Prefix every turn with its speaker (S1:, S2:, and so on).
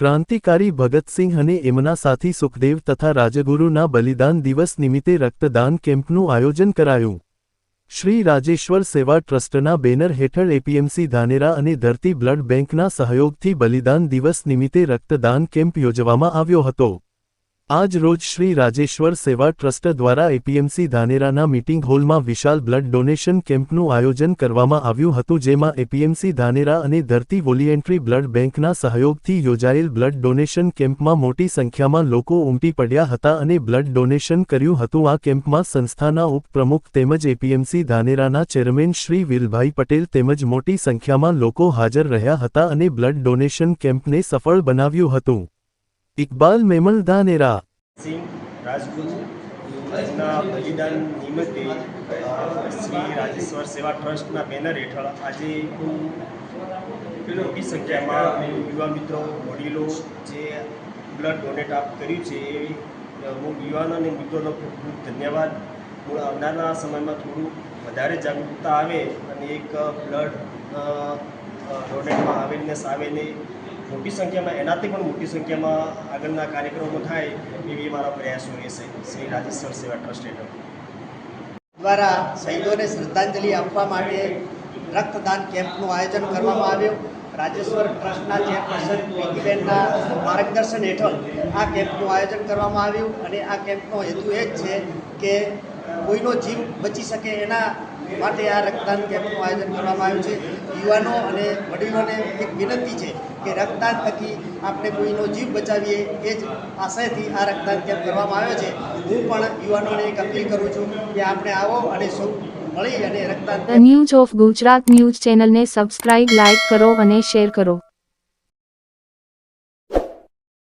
S1: ક્રાંતિકારી ભગતસિંહ અને એમના સાથી સુખદેવ તથા રાજગુરુના બલિદાન દિવસ નિમિત્તે રક્તદાન કેમ્પનું આયોજન કરાયું. શ્રી રાજેશ્વર સેવા ટ્રસ્ટના બેનર હેઠળ એપીએમસી ધાનેરા અને ધરતી બ્લડ બેંકના સહયોગથી બલિદાન દિવસ નિમિત્તે રક્તદાન કેમ્પ યોજવામાં આવ્યો હતો. આજ રોજ શ્રી રાજેશ્વર સેવા ટ્રસ્ટ દ્વારા એપીએમસી ધાનેરાના મીટિંગ હોલમાં વિશાલ બ્લડ ડોનેશન કેમ્પનું આયોજન કરવામાં આવ્યું હતું, જેમાં એપીએમસી ધાનેરા અને ધરતી વોલિએન્ટ્રી બ્લડ બેંકના સહયોગથી યોજાયેલ બ્લડ ડોનેશન કેમ્પમાં મોટી સંખ્યામાં લોકો ઉમટી પડ્યા હતા અને બ્લડ ડોનેશન કર્યું હતું. આ કેમ્પમાં સંસ્થાના ઉપપ્રમુખ તેમજ એપીએમસી ધાનેરાના ચેરમેન શ્રી વિલભાઈ પટેલ તેમજ મોટી સંખ્યામાં લોકો હાજર રહ્યા હતા અને બ્લડ ડોનેશન કેમ્પને સફળ બનાવ્યું હતું. ઇકબાલ મેમલ ધાનેરા.
S2: સિંહ રાજપૂતના બલિદાન નિમિત્તે શ્રી રાજેશ્વર સેવા ટ્રસ્ટના બેનર હેઠળ આજે મોટી સંખ્યામાં યુવા મિત્રો, વડીલો જે બ્લડ ડોનેટ આપ કર્યું છે, એ હું યુવાનો અને મિત્રોનો ખૂબ ખૂબ ધન્યવાદ. હું આવનારના સમયમાં થોડું વધારે જાગૃતતા આવે અને એક બ્લડ ડોનેટમાં અવેરનેસ આવે ને મોટી સંખ્યામાં, એનાથી પણ મોટી સંખ્યામાં આગળના કાર્યક્રમો થાય એવી મારા પ્રયાસો રહેશે. શ્રી રાજેશ્વર સેવા ટ્રસ્ટ હેઠળ
S3: દ્વારા શહીદોને શ્રદ્ધાંજલિ આપવા માટે રક્તદાન કેમ્પનું આયોજન કરવામાં આવ્યું. રાજેશ્વર ટ્રસ્ટના ચેરપર્સન પ્રીતિબેનના માર્ગદર્શન હેઠળ આ કેમ્પનું આયોજન કરવામાં આવ્યું. અને આ કેમ્પનો હેતુ એ જ છે કે કોઈનો જીવ બચી શકે એના માટે આ રક્તદાન કેમ્પનું આયોજન કરવામાં આવ્યું છે. યુવાનો અને વડીલોને એક વિનંતી છે કે રક્તદાન થકી આપણે કોઈનો જીવ બચાવીએ એ જ આશયથી આ રક્તદાન કેમ્પ કરવામાં આવ્યો છે. હું પણ યુવાનોને એક અપીલ કરું છું કે આપણે આવો અને સૌ મળી અને રક્તદાન
S4: ન્યૂઝ ઓફ ગુજરાત ન્યૂઝ ચેનલને સબસ્ક્રાઇબ લાઇક કરો અને શેર કરો.